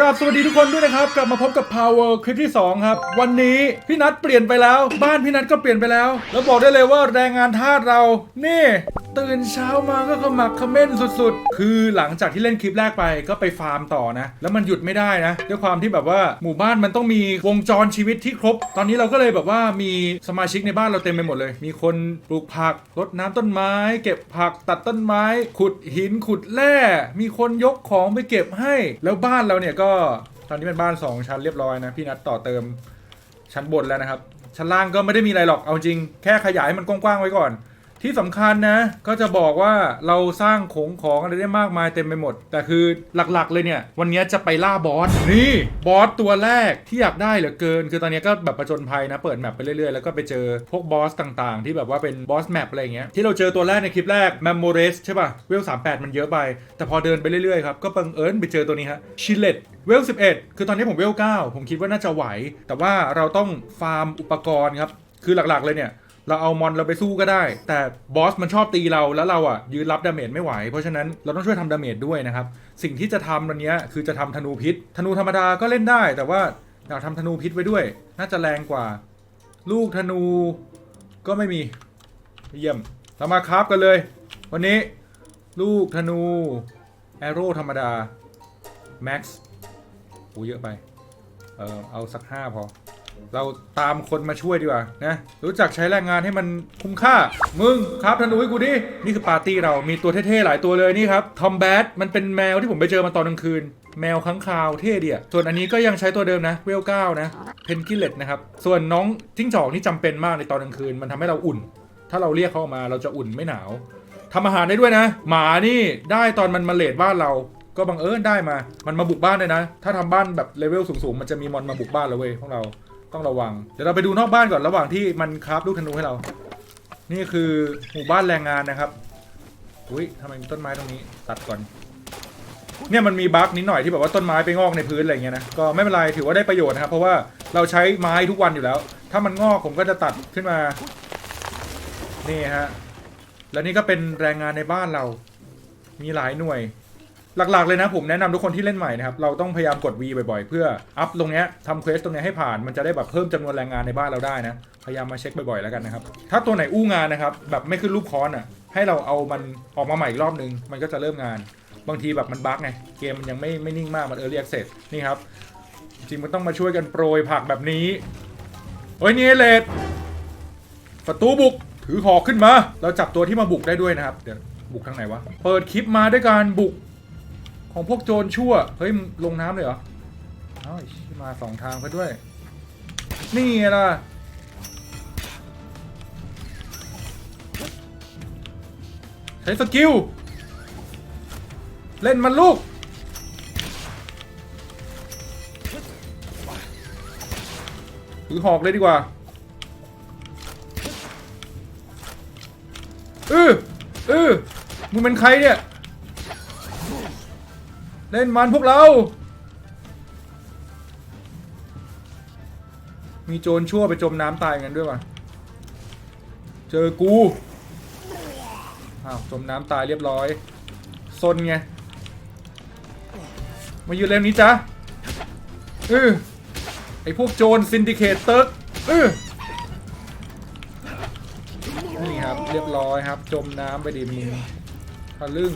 ครับสวัสดีทุกคนด้วยนะครับ กลับมาพบกับ Power คลิปที่ 2 ครับ วันนี้พี่นัทเปลี่ยนไปแล้ว บ้านพี่นัทก็เปลี่ยนไปแล้ว แล้วบอกได้เลยว่าแรงงานทาสเรา นี่ ตื่นเช้ามาก็ขมักเขม้นสุดๆ คือหลังจากที่เล่นคลิปแรกไปก็ไปฟาร์มต่อนะ แล้วมันหยุดไม่ได้นะ ด้วยความที่แบบว่าหมู่บ้านมันต้องมีวงจรชีวิตที่ครบ ตอนนี้เราก็เลยแบบว่ามีสมาชิกในบ้านเราเต็มไปหมดเลย มีคนปลูกผักรดน้ำต้นไม้ เก็บผักตัดต้นไม้ ขุดหินขุดแร่มีคนยกของไปเก็บให้ แล้วบ้านเราเนี่ยก็ตอนนี้เป็นบ้านสองชั้นเรียบร้อยนะ พี่นัดต่อเติมชั้นบนแล้วนะครับ ชั้นล่างก็ไม่ได้มีอะไรหรอกเอาจริง แค่ขยายให้มันกว้างๆไว้ก่อน ที่สำคัญนะก็จะบอกว่าเราสร้างโขงของอะไรได้มากมายเต็มไปหมด แต่คือหลักๆเลยเนี่ย วันนี้จะไปล่าบอสนี่บอสตัวแรกที่อยากได้เหลือเกิน คือตอนนี้ก็แบบประจนภัยนะ เปิดแมปไปเรื่อยๆ แล้วก็ไปเจอพวกบอสต่างๆ ที่แบบว่าเป็นบอสแมปอะไรเงี้ยที่เราเจอตัวแรกในคลิปแรก m e m o r e s ใช่ป่ะเวล38มันเยอะไป แต่พอเดินไปเรื่อยๆครับก็บังเอิญไปเจอตัวนี้ฮะชิเลตเวล 11 คือตอนนี้ผมเวล 9 ผมคิดว่าน่าจะไหว แต่ว่าเราต้องฟาร์มอุปกรณ์ครับ คือหลักๆเลยเนี่ย เราเอามอนเราไปสู้ก็ได้ แต่บอสมันชอบตีเราแล้วเราอะยืนรับดาเมจไม่ไหว เพราะฉะนั้นเราต้องช่วยทำดาเมจด้วยนะครับ สิ่งที่จะทำวันนี้คือจะทำธนูพิษ ธนูธรรมดาก็เล่นได้ แต่ว่าอยากทำธนูพิษไว้ด้วย น่าจะแรงกว่า ลูกธนูก็ไม่มีเยี่ยมเรามาคราฟกันเลย วันนี้ลูกธนูแอโร่ธรรมดาแม็กซ์โอ้เยอะไป เออเอาสักห้าพอ เราตามคนมาช่วยดีกว่านะ รู้จักใช้แรงงานให้มันคุ้มค่า มึงครับธนูให้กูดิ นี่คือปาร์ตี้เรามีตัวเท่ๆหลายตัวเลยนี่ครับทอมแบทมันเป็นแมวที่ผมไปเจอมาตอนกลางคืน แมวค้างคาวเท่ดีอะส่วนอันนี้ก็ยังใช้ตัวเดิมนะเวลเก้านะเพนกิเลตนะครับ ส่วนน้องจิ้งจอกนี่จำเป็นมากในตอนกลางคืน มันทำให้เราอุ่น ถ้าเราเรียกเขาออกมาเราจะอุ่นไม่หนาวทำอาหารได้ด้วยนะ หมานี่ได้ตอนมันมาเลดบ้านเราก็บังเอิญได้มา มันมาบุกบ้านเลยนะ ถ้าทำบ้านแบบเลเวลสูงๆ มันจะมีมอนมาบุกบ้านแล้วเว้ยพวกเรา ต้องระวัง เดี๋ยวเราไปดูนอกบ้านก่อนระหว่างที่มันคราฟลูกธนูให้เรา นี่คือหมู่บ้านแรงงานนะครับ อุ้ยทำไมมีต้นไม้ตรงนี้ตัดก่อน เนี่ยมันมีบั๊กนิดหน่อยที่แบบว่าต้นไม้ไปงอกในพื้นอะไรเงี้ยนะ ก็ไม่เป็นไรถือว่าได้ประโยชน์นะครับ เพราะว่าเราใช้ไม้ทุกวันอยู่แล้ว ถ้ามันงอกผมก็จะตัดขึ้นมา นี่ฮะ แล้วนี่ก็เป็นแรงงานในบ้านเรา มีหลายหน่วย หลักๆเลยนะผมแนะนำทุกคนที่เล่นใหม่นะครับเราต้องพยายามกด V บ่อยๆ เพื่ออัพตรงเนี้ยทำเควสตรงเนี้ยให้ผ่านมันจะได้แบบเพิ่มจำนวนแรงงานในบ้านเราได้นะพยายามมาเช็คบ่อยๆแล้วกันนะครับถ้าตัวไหนอู้งานนะครับแบบไม่ขึ้นรูปค้อนอะให้เราเอามันออกมาใหม่อีกรอบนึง มันก็จะเริ่มงาน บางทีแบบมันบั๊กไงเกมมันยังไม่ไม่นิ่งมากมันเออเรียกเสร็จนี่ครับจริงๆมันต้องมาช่วยกันโปรยผักแบบนี้โอ้ยนี่เลดประตูบุกถือหอกขึ้นมา เราจับตัวที่มาบุกได้ด้วยนะครับเดี๋ยวบุกทางไหนวะเปิดคลิปมาด้วยการบุก ของพวกโจรชั่ว เฮ้ยลงน้ำเลยเหรอเอ้ามาสองทางเขาด้วย นี่ไงล่ะใช้สกิล เล่นมันลูก ถือหอกเลยดีกว่าเออเออมึงเป็นใครเนี่ย เล่นมันพวกเรา มีโจรชั่วไปจมน้ำตายกันด้วยว่ะ เจอกู อ้าว จมน้ำตายเรียบร้อย ซนไง มายืนเล่นนี้จ้ะเออไอพวกโจรซินดิเคตเติร์กเออนี่ครับ เรียบร้อยครับ จมน้ำไปดิมึงทะลึ่ง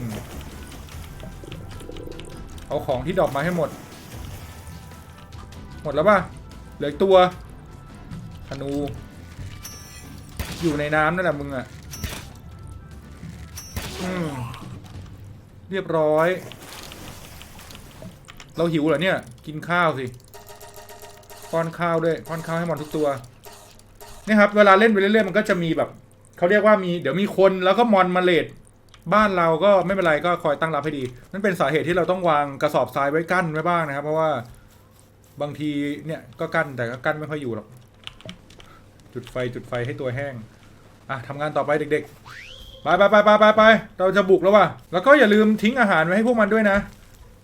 เอาของที่ดรอปมาให้หมด หมดแล้วป่ะ เหลือตัวธนู อยู่ในน้ำนั่นแหละมึงอะอืมเรียบร้อย เราหิวเหรอเนี่ย กินข้าวสิป้อนข้าวด้วยป้อนข้าวให้หมดทุกตัวนี่ครับ เวลาเล่นไปเรื่อยๆมันก็จะมีแบบเขาเรียกว่ามีเดี๋ยวมีคนแล้วก็มอนมาเลด บ้านเราก็ไม่เป็นไรก็คอยตั้งรับให้ดี นั่นเป็นสาเหตุที่เราต้องวางกระสอบทรายไว้กั้นไว้บ้างนะครับ เพราะว่าบางทีเนี่ยก็กั้นแต่ก็กั้นไม่ค่อยอยู่หรอก จุดไฟจุดไฟให้ตัวแห้ง อะทำงานต่อไปเด็กๆ ไปไปไปไปไปไปเราจะบุกแล้วว่ะ แล้วก็อย่าลืมทิ้งอาหารไว้ให้พวกมันด้วยนะ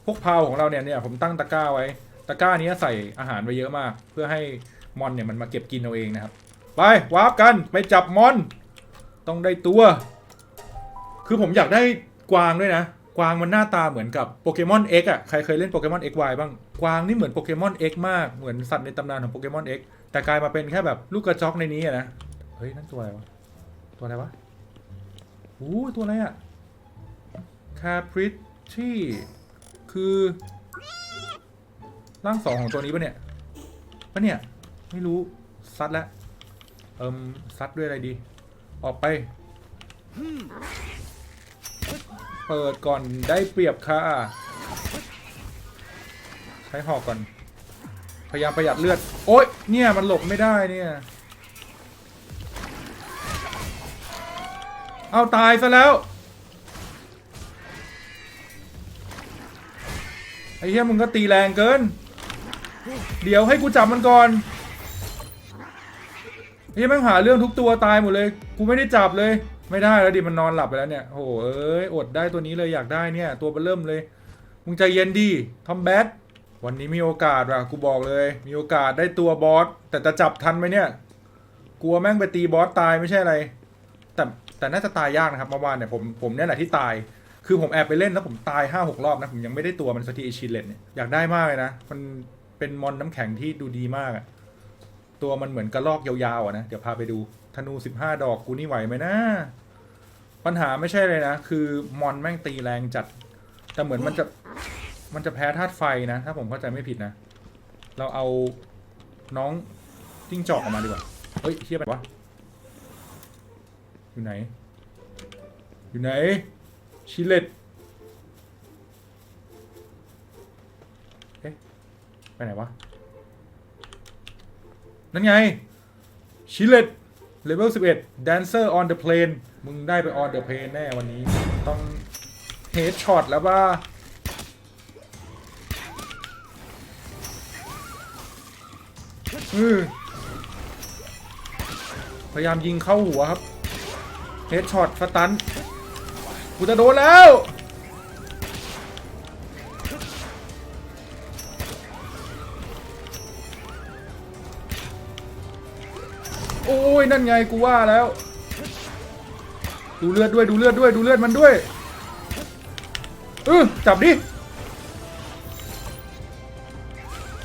พวกพาวของเราเนี่ยเนี่ยผมตั้งตะกร้าไว้ ตะกร้านี้ใส่อาหารไว้เยอะมาก เพื่อให้มอนเนี่ยมันมาเก็บกินเอาเองนะครับ ไปวาร์ปกันไปจับมอน ต้องได้ตัว คือผมอยากได้กวางด้วยนะ กวางมันหน้าตาเหมือนกับโปเกมอน X อะใครเคยเล่นโปเกมอน XY บ้าง กวางนี่เหมือนโปเกมอน X มากเหมือนสัตว์ในตำนานของโปเกมอน X แต่กลายมาเป็นแค่แบบลูกกระจอกในนี้อะนะ เฮ้ยนั่นตัวอะไรวะ ตัวอะไรวะอู้ตัวอะไรอะคาปริชี่คือร่างสองของตัวนี้ปะเนี่ยปะเนี่ยไม่รู้ซัดแล้วเอิมซัดด้วยอะไรดี ออกไป เปิดก่อนได้เปรียบค่ะ ใช้หอกก่อน พยายามประหยัดเลือด โอ๊ย เนี่ยมันหลบไม่ได้เนี่ย เอาตายซะแล้ว ไอ้เหี้ยมึงก็ตีแรงเกิน เดี๋ยวให้กูจับมันก่อนไอ้เหี้ยแม่งหาเรื่องทุกตัวตายหมดเลย กูไม่ได้จับเลย ไม่ได้แล้วดิมันนอนหลับไปแล้วเนี่ยโอ้โหเอ้ยอดได้ตัวนี้เลยอยากได้เนี่ย ตัวเบเริ่มเลย มึงใจเย็นดีทอมแบทวันนี้มีโอกาสว่ะกูบอกเลย มีโอกาสได้ตัวบอสแต่จะจับทันไหมเนี่ยกลัวแม่งไปตีบอสตายไม่ใช่อะไร แต่แต่น่าจะตายยากนะครับเมื่อวานเนี่ยผมผมเนี่ยแหละที่ตาย คือผมแอบไปเล่นแล้วผมตายห้าหกรอบนะผมยังไม่ได้ตัวมันสักทีไอชิเลตเนี่ยอยากได้มากเลยนะมันเป็นมอนน้ำแข็งที่ดูดีมากอะตัวมันเหมือนกระลอกยาวๆอะนะเดี๋ยวพาไปดู ธนูสิบห้าดอกกูนี่ไหวไหมนะ ปัญหาไม่ใช่เลยนะ คือมอนแม่งตีแรงจัด แต่เหมือนมันจะมันจะแพ้ธาตุไฟนะ ถ้าผมเข้าใจไม่ผิดนะ เราเอาน้องจิ้งจอกออกมาดีกว่า เฮ้ยเฮียไปวะ อยู่ไหน อยู่ไหน ชิเลตเอ๊ะไปไหนวะ นั่นไง ชิเลต เลเวล11 Dancer on the plane มึงได้ไป on the plane แน่วันนี้ ต้องเฮดช็อตแล้วว่า พยายามยิงเข้าหัวครับ เฮดช็อตสตันกูจะโดนแล้ว นั่นไงกูว่าแล้ว ดูเลือดด้วยดูเลือดด้วยดูเลือดมันด้วยเออจับดิ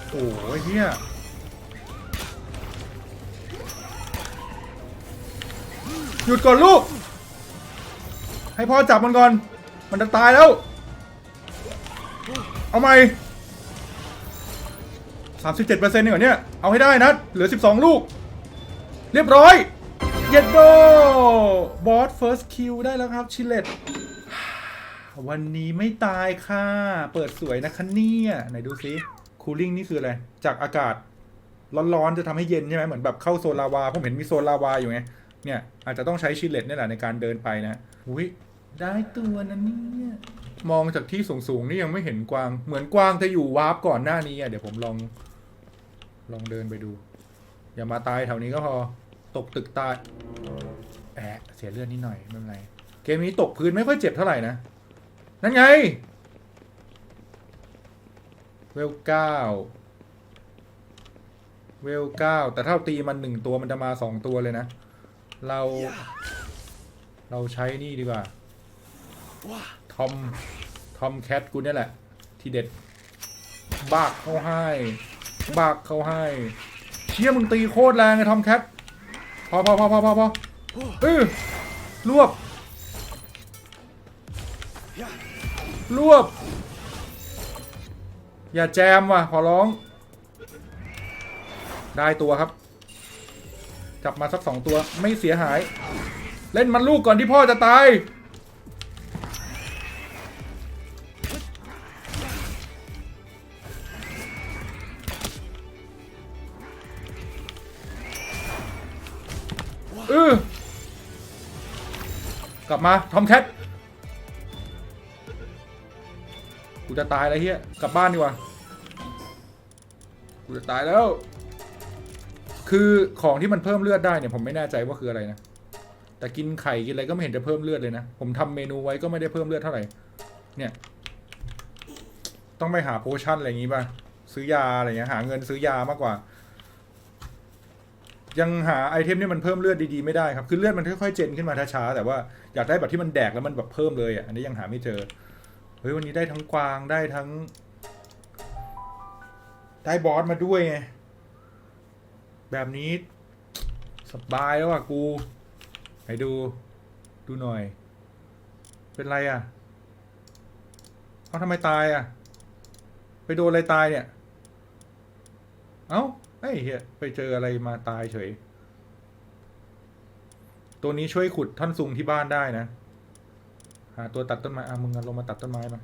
โอ้ยเฮียหยุดก่อนลูก ให้พ่อจับมันก่อน มันจะตายแล้ว เอาใหม่สามสิบเจ็ดเปอร์เซ็นต์นี่เหรอเนี่ย เอาให้ได้นะ เหลือสิบสองลูก เรียบร้อย เย็ดโดบอสเฟิร์สคิวได้แล้วครับ ชิเลตวันนี้ไม่ตายค่ะ เปิดสวยนะคะเนี่ยไหนดูซิคูลิ่งนี่คืออะไร จากอากาศ ร้อนๆจะทำให้เย็นใช่ไหมเหมือนแบบเข้าโซนลาวาผมเห็นมีโซนลาวาอยู่ไงเนี่ย อาจจะต้องใช้ชิเลตนี่แหละในการเดินไปนะอุ้ยได้ตัวนะเนี่ยมองจากที่สูงๆนี่ยังไม่เห็นกวาง เหมือนกวางจะอยู่วาร์ปก่อนหน้านี้อะเดี๋ยวผมลอง ลองเดินไปดู อย่ามาตายแถวนี้ก็พอ ตกตึกตายแอะเสียเลือดนิดหน่อยไม่เป็นไร เกมนี้ตกพื้นไม่ค่อยเจ็บเท่าไหร่นะ นั่นไง เวลเก้าเวลเก้าแต่ถ้าเราตีมันหนึ่งตัวมันจะมาสองตัวเลยนะ เรา เราใช้นี่ดีกว่าทอม ทอมแคทกูเนี่ยแหละ ที่เด็ด บากเข้าให้ บากเข้าให้ เชี่ยมึงตีโคตรแรงไอ้ทอมแคท พอพอพอพอพอพอเออรวบ รวบ อย่าแจมว่ะ ขอร้อง ได้ตัวครับ จับมาสักสองตัวไม่เสียหาย เล่นมันลูกก่อนที่พ่อจะตาย มาทอมแคทกูจะตายแล้วเฮียกลับบ้านดีกว่ากูจะตายแล้ว คือของที่มันเพิ่มเลือดได้เนี่ยผมไม่แน่ใจว่าคืออะไรนะแต่กินไข่กินอะไรก็ไม่เห็นจะเพิ่มเลือดเลยนะ ผมทำเมนูไว้ก็ไม่ได้เพิ่มเลือดเท่าไหร่ เนี่ย ต้องไปหาโพชั่นอะไรอย่างงี้ป่ะ ซื้อยาอะไรเงี้ย หาเงินซื้อยามากกว่า ยังหาไอเทมที่มันเพิ่มเลือดดีๆไม่ได้ครับ คือเลือดมันค่อยๆเจนขึ้นมาช้าๆแต่ว่า อยากได้แบบที่มันแดกแล้วมันแบบเพิ่มเลยอะอันนี้ยังหาไม่เจอเฮ้ยวันนี้ได้ทั้งกวางได้ทั้ง ได้บอสมาด้วยไงแบบนี้สบายแล้วอะกูไหนดูดูหน่อย เป็นไรอะเขาทำไมตายอะ ไปโดนอะไรตายเนี่ย เอ้าไอ้เหี้ยไปเจออะไรมาตายเฉย ตัวนี้ช่วยขุดท่อนซุงที่บ้านได้นะ หาตัวตัดต้นไม้อะมึงอะลงมาตัดต้นไม้มา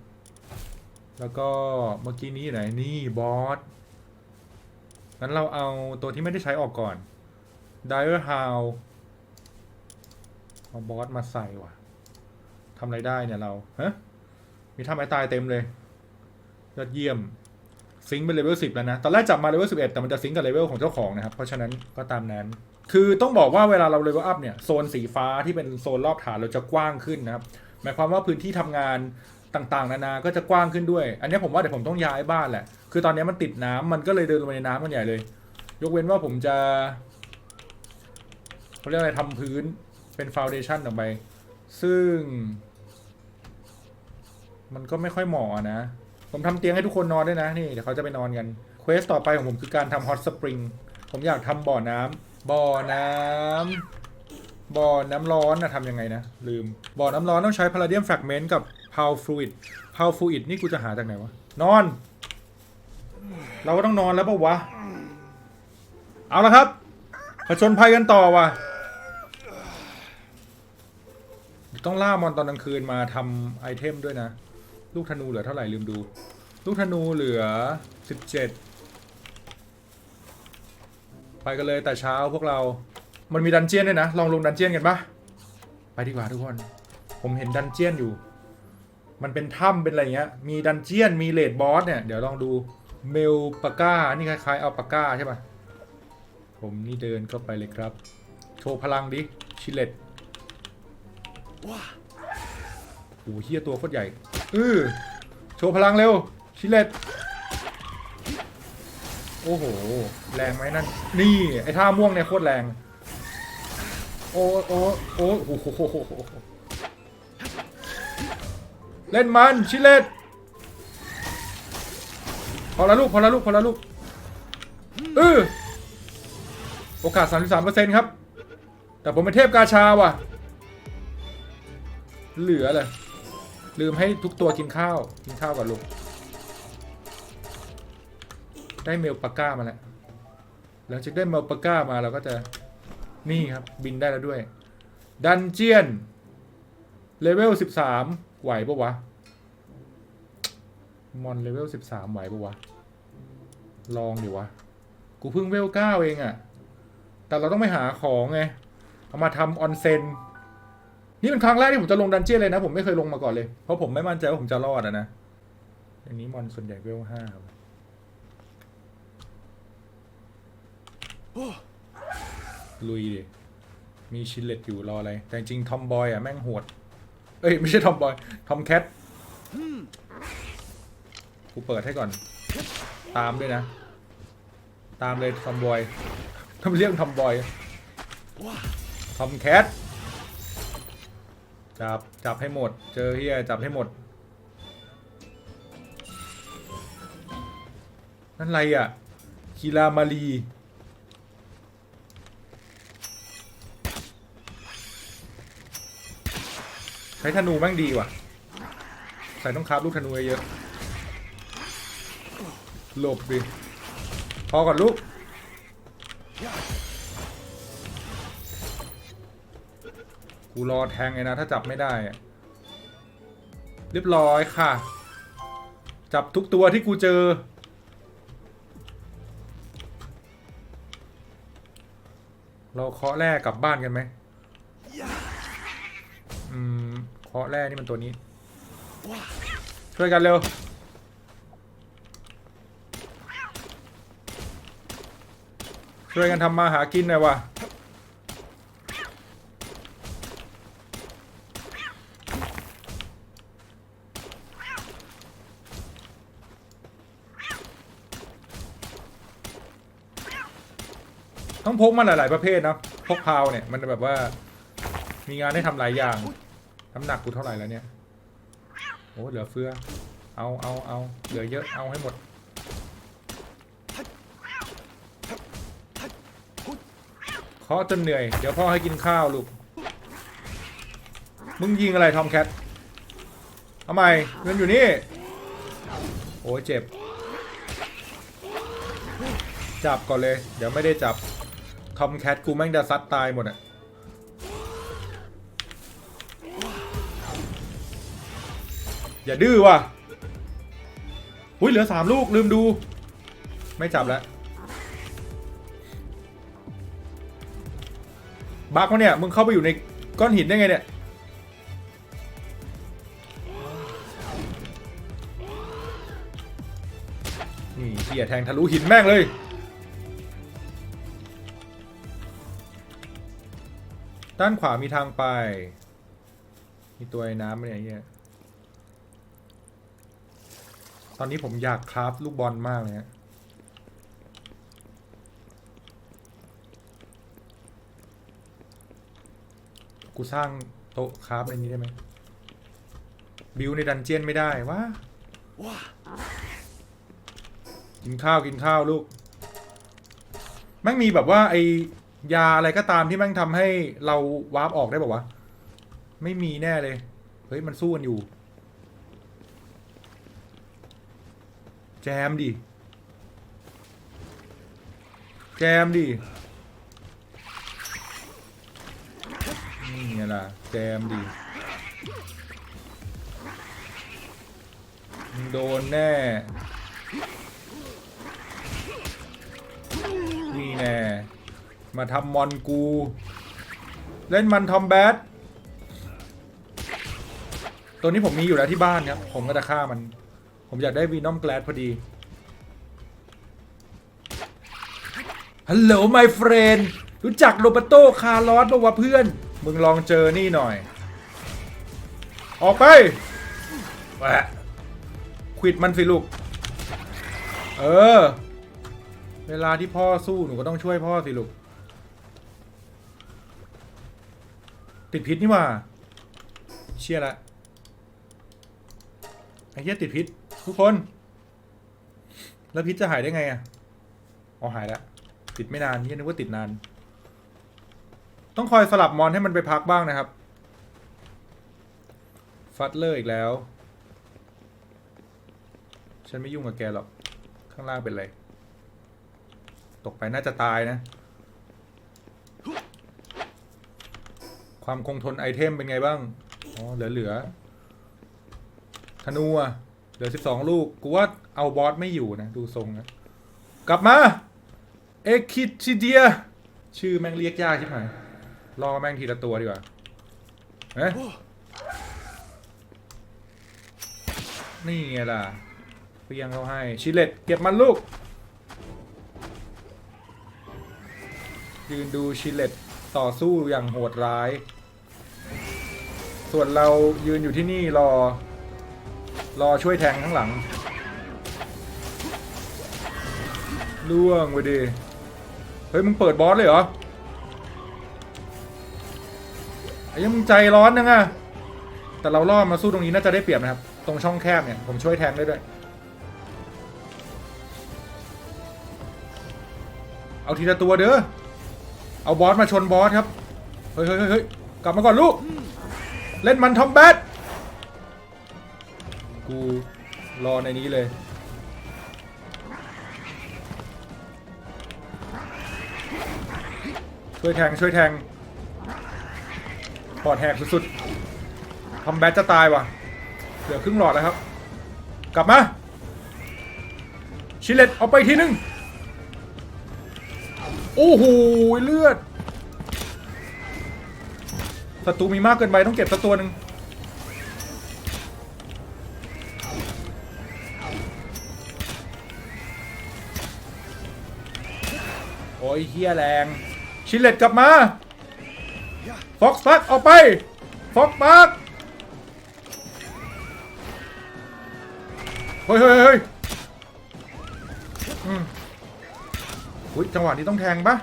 แล้วก็เมื่อกี้นี้ไหนนี่บอสงั้นเราเอาตัวที่ไม่ได้ใช้ออกก่อน d i v e r How เอาบอสมาใส่ว่ะทำอะไรได้เนี่ยเราฮะมีทำไอ้ตายเต็มเลย ยอดเยี่ยม ซิงเป็นเลเวล10แล้วนะ ตอนแรกจับมาเลเวล11แต่มันจะซิงกับเลเวลของเจ้าของนะครับ เพราะฉะนั้นก็ตามนั้น คือต้องบอกว่าเวลาเราเลเวลอัพเนี่ยโซนสีฟ้าที่เป็นโซนรอบฐานเราจะกว้างขึ้นนะครับหมายความว่าพื้นที่ทำงานต่างๆ นานาก็จะกว้างขึ้นด้วย อันนี้ผมว่าเดี๋ยวผมต้องย้ายบ้านแหละ คือตอนนี้มันติดน้ำมันก็เลยเดินลงไปในน้ำกันใหญ่เลย ยกเว้นว่าผมจะเขาเรียกอะไรทำพื้นเป็นฟาวเดชันออกไป ซึ่ง มันก็ไม่ค่อยเหมาะนะ ผมทำเตียงให้ทุกคนนอนด้วยนะ นี่ เดี๋ยวเขาจะไปนอนกัน เควสต่อไปของผมคือการทำฮอตสปริง ผมอยากทำบ่อน้ำ บ่อน้ำบ่อน้ำร้อนนะทำยังไงนะ ลืม บ่อน้ำร้อนต้องใช้พาราเดียมแฟกเมนต์กับพาวฟลูอิดพาวฟลูอิดนี่กูจะหาจากไหนวะ นอน เราก็ต้องนอนแล้วปะวะ เอาละครับผจญภัยกันต่อว่ะต้องล่ามอนตอนกลางคืนมาทำไอเทมด้วยนะ ลูกธนูเหลือเท่าไหร่ลืมดู ลูกธนูเหลือ 17 ไปกันเลยแต่เช้าพวกเรา มันมีดันเจียนด้วยนะ ลองลงดันเจียนกันปะไปดีกว่าทุกคน ผมเห็นดันเจียนอยู่ มันเป็นถ้ำเป็นอะไรเงี้ย มีดันเจียน มีเลดบอสเนี่ย เดี๋ยวลองดู เมลปาก้า นี่คล้ายๆเอาปาก้าใช่ปะผมนี่เดินเข้าไปเลยครับ โชว์พลังดิ ชิเลตโอ้โหเฮียตัวโคตรใหญ่ อือโชว์พลังเร็ว ชิเลต โอ้โห แรงไหมนั่น นี่ ไอ้ท่าม่วงเนี่ยโคตรแรง โอ้โอ้โอ้โหโหโหโหโหเล่นมัน ชิเลตพอละลูก พอละลูก พอละลูกเออโอกาส 33%ครับ แต่ผมเป็นเทพกาชาว่ะ เหลือเลยลืมให้ทุกตัวกินข้าว กินข้าวก่อนลูก ได้เมลปาก้ามาแล้วหลังจากได้เมลปาก้ามาเราก็จะนี่ครับบินได้แล้วด้วย ดันเจียนเลเวล13ไหวปะวะ มอนเลเวล13ไหวปะวะ ลองดิวะ กูเพิ่งเวล9เองอะแต่เราต้องไปหาของไง เอามาทำออนเซนนี่เป็นครั้งแรกที่ผมจะลงดันเจียนเลยนะ ผมไม่เคยลงมาก่อนเลย เพราะผมไม่มั่นใจว่าผมจะรอดอะนะ อันนี้มอนส่วนใหญ่เวลห้าครับ ลุยดิมีชิลเลตอยู่รออะไร แต่จริงทอมบอยอะแม่งโหด เอ้ย ไม่ใช่ทอมบอย ทอมแคท กูเปิดให้ก่อน ตามด้วยนะ ตามเลยทอมบอยทำเรียกทอมบอย ทอมแคท จับ จับให้หมด เจอเฮียจับให้หมด นั่นอะไรอะคีรามารี ช้ธนูแม่งดีว่ะ ใส่ต้องคาบลูกธนูเยอะหลบดิพอก่อนลูกกูรอแทงไงนะ ถ้าจับไม่ได้ เรียบร้อยค่ะ จับทุกตัวที่กูเจอ เราเคาะแรกกลับบ้านกันไหม เคาะแรกนี่มันตัวนี้ ช่วยกันเร็ว ช่วยกันทำมาหากินหน่อยวะต้องพกมาหลาย ๆ ประเภทนะ พกพาวเนี่ย มันแบบว่ามีงานให้ทำหลายอย่าง น้ำหนักกูเท่าไหร่แล้วเนี่ยโอ้เหลือเฟือ เอาเอาเอาเหลือเยอะเอาให้หมด เคาะจนเหนื่อย เดี๋ยวพ่อให้กินข้าวลูก มึงยิงอะไรทอมแคททำไมเงินอยู่นี่ โอ้ยเจ็บ จับก่อนเลย เดี๋ยวไม่ได้จับทอมแคทกูแม่งจะซัดตายหมดอะ อย่าดื้อว่ะอุ้ยเหลือสามลูกลืมดู ไม่จับแล้วบักวะเนี่ยมึงเข้าไปอยู่ในก้อนหินได้ไงเนี่ยนี่เขี่ยแทงทะลุหินแม่งเลยด้านขวามีทางไป มีตัวไอ้น้ำเนี่ยเหี้ย ตอนนี้ผมอยากคราฟลูกบอลมากเลยฮะกูสร้างโต๊ะคราฟในนี้ได้ไหมบิวในดันเจียนไม่ได้วะกินข้าวกินข้าวลูกแม่งมีแบบว่าไอยาอะไรก็ตามที่แม่งทำให้เราวาร์ปออกได้บอกว่าวะไม่มีแน่เลย เฮ้ย มันสู้กันอยู่ จมดิ แจมดิ นี่ไงล่ะ แจมดิมโดนแน่ นี่แน่ มาทำมอนกู เล่นมันทอมแบทตัวนี้ผมมีอยู่แล้วที่บ้านครับ ผมก็จะฆ่ามัน ผมอยากได้วีนอมแกลดพอดี ฮัลโหล my friend รู้จักโรเบโตคาร์ลอสป่าวะเพื่อน มึงลองเจอนี่หน่อย ออกไปแหวะควิดมันสิลูก เออ เวลาที่พ่อสู้หนูก็ต้องช่วยพ่อสิลูก ติดพิษนี่ว่า เชี่ยละไอ้เหี้ยติดพิษ ทุกคน แล้วพิษจะหายได้ไงอะอ๋อหายแล้ว ติดไม่นานนี่นึกว่าติดนาน ต้องคอยสลับมอนให้มันไปพักบ้างนะครับ ฟัตเลอร์อีกแล้ว ฉันไม่ยุ่งกับแกหรอก ข้างล่างเป็นไร ตกไปน่าจะตายนะ ความคงทนไอเทมเป็นไงบ้าง อ๋อ เหลือ ๆ ธนูอะ เหลือสิบสองลูก กูว่าเอาบอสไม่อยู่นะ ดูทรงนะ กลับมาเอคิทิเดีย ชื่อแม่งเรียกยากใช่ไหมรอแม่งทีละตัวดีกว่าเอ๊ะนี่ไงล่ะเพียงเขาให้ ชิเลตเก็บมันลูก ยืนดูชิเลตต่อสู้อย่างโหดร้าย ส่วนเรายืนอยู่ที่นี่รอ รอช่วยแทงข้างหลังล่วงไปดิเฮ้ยมึงเปิดบอสเลยเหรอไอ้ยังมึงใจร้อนนังอะแต่เราล่อมาสู้ตรงนี้น่าจะได้เปรียบนะครับ ตรงช่องแคบเนี่ยผมช่วยแทงได้ด้วย เอาทีละตัวเด้อ เอาบอสมาชนบอสครับ เฮ้ยเฮ้ยเฮ้ยเฮ้ยกลับมาก่อนลูก เล่นมันทอมแบท กูรอในนี้เลย ช่วยแทงช่วยแทงปอดแหกสุดๆทอมแบทจะตายว่ะ เหลือครึ่งหลอดแล้วครับ กลับมา ชิเลตเอาไปทีนึง โอ้โหเลือดศัตรูมีมากเกินไปต้องเก็บสักตัวหนึ่ง อ้เฮียแรง ชิลเลตกลับมาฟ็อกซ์พักออกไปฟ็อกพักเฮ้ยเฮ้ยเฮ้ยอืมอุ้ยจังหวะนี้ต้องแทงปะ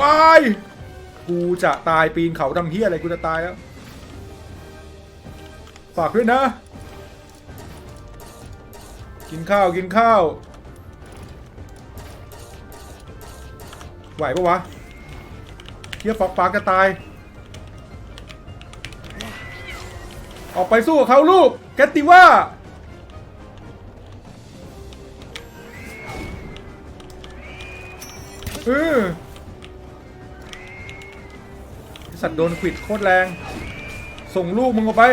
วายกูจะตายปีนเขาทำเฮียอะไรกูจะตายแล้วฝากด้วยนะ กินข้าวกินข้าว ไหวปะวะเทียฟอกปากจะตาย ออกไปสู้กับเขาลูกแกตติว่า เออไอ้สัตว์โดนขวิดโคตรแรง ส่งลูกมึงออกไป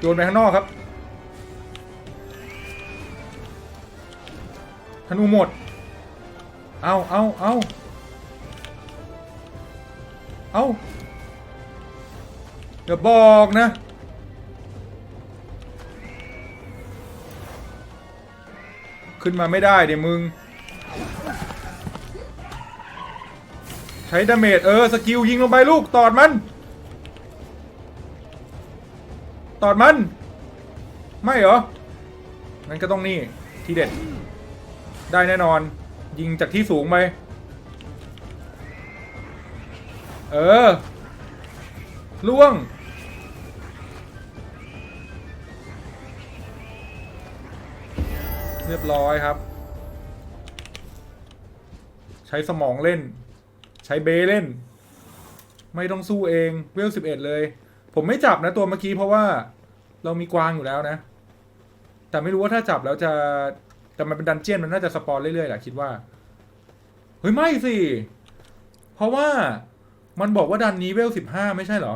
โยนไปข้างนอกครับ ธนูหมด เอาเอาเอาเอาอย่าบอกนะ ขึ้นมาไม่ได้เดี๋ยวมึง ใช้ดาเมจเออ สกิลยิงลงไปลูก ตอดมัน ตอดมัน ไม่เหรอ งั้นก็ต้องนี่ ทีเด็ด ได้แน่นอน ยิงจากที่สูงไป เออ ล่วง เรียบร้อยครับ ใช้สมองเล่น ใช้เบเล่น ไม่ต้องสู้เอง เวลสิบเอ็ดเลย ผมไม่จับนะตัวเมื่อกี้เพราะว่า เรามีกวางอยู่แล้วนะ แต่ไม่รู้ว่าถ้าจับแล้วจะ แต่มันเป็นดันเจียนมันน่าจะสปอนเรื่อยๆแหละคิดว่า เฮ้ย ไม่สิ เพราะว่ามันบอกว่าดันนี้เวลสิบห้าไม่ใช่เหรอ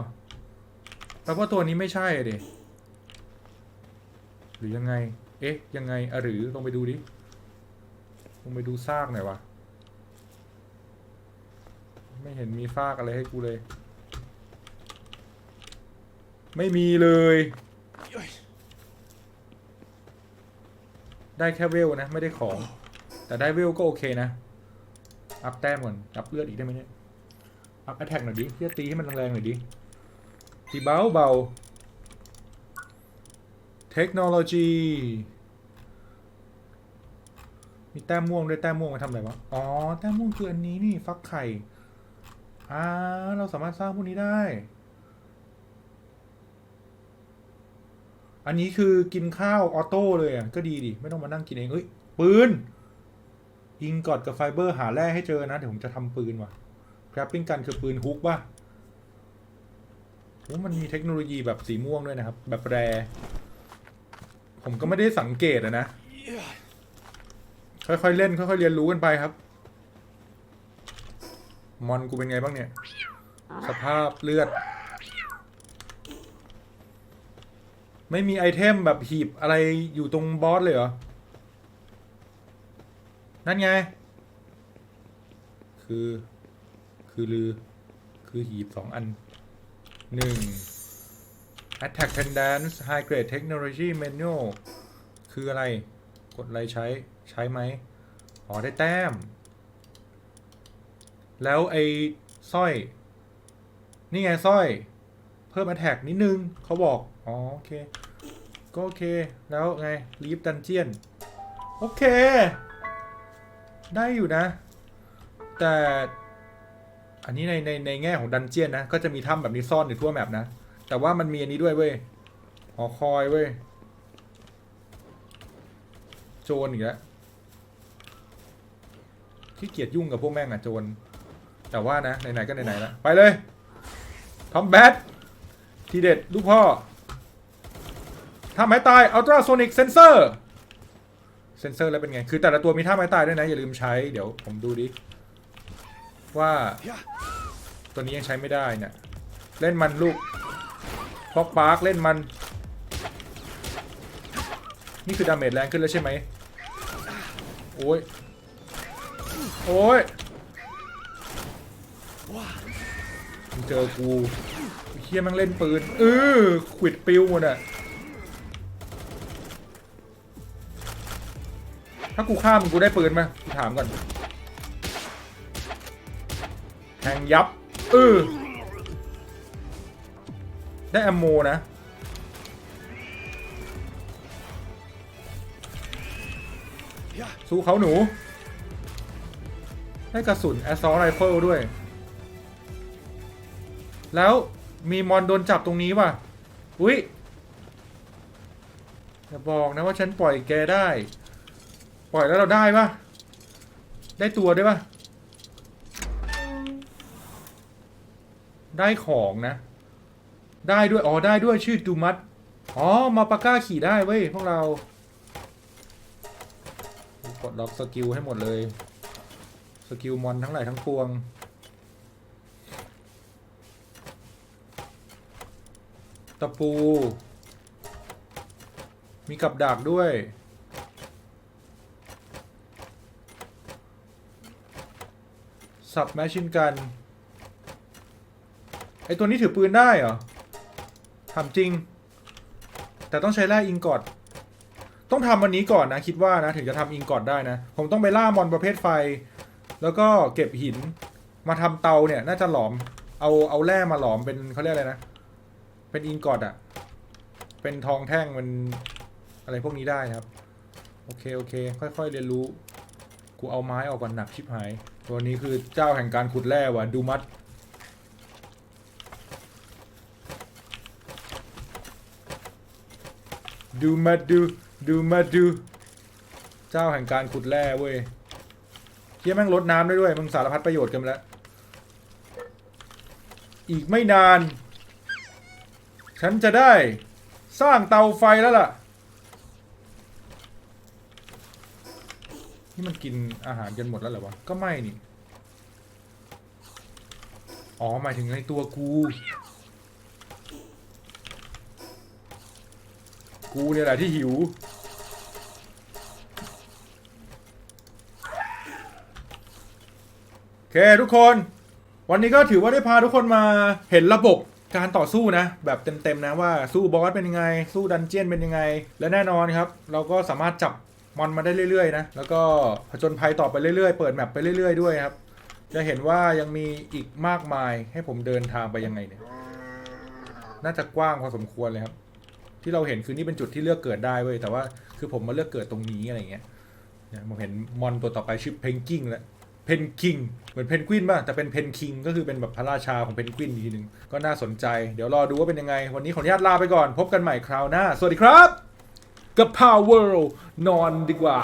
แปลว่าตัวนี้ไม่ใช่อะดิหรือยังไง เอ๊ะ ยังไงอหรือลองไปดูดิ ลองไปดูซากหน่อยวะ ไม่เห็นมีซากอะไรให้กูเลย ไม่มีเลย ได้แค่เวลนะ ไม่ได้ของ แต่ได้เวลก็โอเคนะ อัพแต้มก่อน อัพเลือดอีกได้ไหมเนี่ย อัพแอทแทกหน่อยดิเพื่อตีให้มันแรงๆหน่อยดิ ตีเบาเบา เทคโนโลยี มีแต้มม่วงด้วยแต้มม่วงมาทำอะไรวะ อ๋อ แต้มม่วงคืออันนี้นี่ฟักไข่ อ่า เราสามารถสร้างพวกนี้ได้ อันนี้คือกินข้าวออโต้เลยอะก็ดีดิไม่ต้องมานั่งกินเองเอ้ยปืนยิงกอดกับไฟเบอร์หาแร่ให้เจอนะเดี๋ยวผมจะทำปืนว่ะ grappling gun คือปืนฮุกป่ะโอ้มันมีเทคโนโลยีแบบสีม่วงด้วยนะครับ แบบแร ผมก็ไม่ได้สังเกตอะนะ ค่อยๆเล่น ค่อยๆเรียนรู้กันไปครับ มอนกูเป็นไงบ้างเนี่ย สภาพเลือด ไม่มีไอเทมแบบหีบอะไรอยู่ตรงบอสเลยเหรอ นั่นไง คือ คือลือ คือหีบสองอันหนึ่ง Attack Pendants High Grade Technology Manual คืออะไร กดอะไรใช้ ใช้ไหมอ๋อได้แต้ม แล้วไอ้สร้อย นี่ไงสร้อย พิ่ม Attack นิดนึงเขาบอก อ๋อโอเค ก็โอเค แล้วไง Leave Dungeon โอเค ได้อยู่นะ แต่อันนี้ในในในแง่ของดันเจียนนะ ก็จะมีถ้ำแบบนี้ซ่อนอยู่ทั่วแมปนะ แต่ว่ามันมีอันนี้ด้วยเว้ยหอคอยเว้ย โจรอีกแล้วขี้เกียจยุ่งกับพวกแม่งอะโจรแต่ว่านะไหนๆก็ไหนๆแล้วไปเลยทอมแบท ทีเด็ดลูกพ่อท่าไม้ตายอัลตราโซนิกเซนเซอร์เซนเซอร์แล้วเป็นไง คือแต่ละตัวมีท่าไม้ตายด้วยนะ อย่าลืมใช้ เดี๋ยวผมดูดิ ว่าตัวนี้ยังใช้ไม่ได้เนี่ย เล่นมันลูกฟอกปาร์คเล่นมัน นี่คือดาเมจแรงขึ้นแล้วใช่ไหม โอ้ย โอ้ยมึงเจอกูไอ้ เฮียแมันเล่นปืนเออขวิดปิวหมดอะถ้ากูฆ่ามึงกูได้ปืนไหมกูถามก่อนแทงยับเออได้แอมโมนะสู้เขาหนู ได้กระสุน assault rifle ด้วย แล้ว มีมอนโดนจับตรงนี้ว่ะ อุ้ยอย่าบอกนะว่าฉันปล่อยแกได้ ปล่อยแล้วเราได้ปะได้ตัวได้ปะได้ของนะ ได้ด้วย อ๋อ ได้ด้วยชื่อดูมัดอ๋อ มาปาก้าขี่ได้เว้ยพวกเรากดล็อกสกิลให้หมดเลย สกิลมอนทั้งหลายทั้งปวง ตะปู มีกับดักด้วย สับแมชชินกัน ไอตัวนี้ถือปืนได้เหรอทำจริง แต่ต้องใช้แร่อิงกอดต้องทำวันนี้ก่อนนะ คิดว่านะถึงจะทำอิงกอดได้นะ ผมต้องไปล่ามอนประเภทไฟ แล้วก็เก็บหิน มาทำเตาเนี่ย น่าจะหลอม เอาเอาแร่มาหลอมเป็นเขาเรียกอะไรนะ เป็นอิงกอดอะเป็นทองแท่งมันอะไรพวกนี้ได้ครับ โอเค โอเค ค่อยๆ เรียนรู้ กูเอาไม้ออกก่อนหนักชิบหาย ตัวนี้คือเจ้าแห่งการขุดแร่ว่ะดูมัด ดูมาดูดูมาดู เจ้าแห่งการขุดแร่เว้ยเฮียแม่งลดน้ำได้ด้วย มึงสารพัดประโยชน์กันแล้ว อีกไม่นาน ฉันจะได้สร้างเตาไฟแล้วล่ะ นี่มันกินอาหารกันหมดแล้วเหรอวะ ก็ไม่นี่ อ๋อ หมายถึงในตัวกู กูเนี่ยแหละที่หิว โอเค ทุกคน วันนี้ก็ถือว่าได้พาทุกคนมาเห็นระบบ การต่อสู้นะ แบบเต็มๆนะว่าสู้บอสเป็นยังไง สู้ดันเจียนเป็นยังไง และแน่นอนครับ เราก็สามารถจับมอนมาได้เรื่อยๆนะแล้วก็ผจญภัยต่อไปเรื่อยๆ เปิดแมปไปเรื่อยๆด้วยครับ จะเห็นว่ายังมีอีกมากมายให้ผมเดินทางไปยังไงเนี่ยน่าจะกว้างพอสมควรเลยครับ ที่เราเห็นคือนี่เป็นจุดที่เลือกเกิดได้เว้ยแต่ว่าคือผมมาเลือกเกิดตรงนี้อะไรเงี้ยเนี่ยผมเห็นมอนตัวต่อไปชื่อเพนกิ้งแล้ว เพนคิงเหมือนเพนกวินป่ะแต่เป็นเพนคิงก็คือเป็นแบบพระราชาของเพนกวินทีหนึ่งก็น่าสนใจ เดี๋ยวรอดูว่าเป็นยังไง วันนี้ขออนุญาตลาไปก่อน พบกันใหม่คราวหน้า สวัสดีครับ กับ Power นอนดีกว่า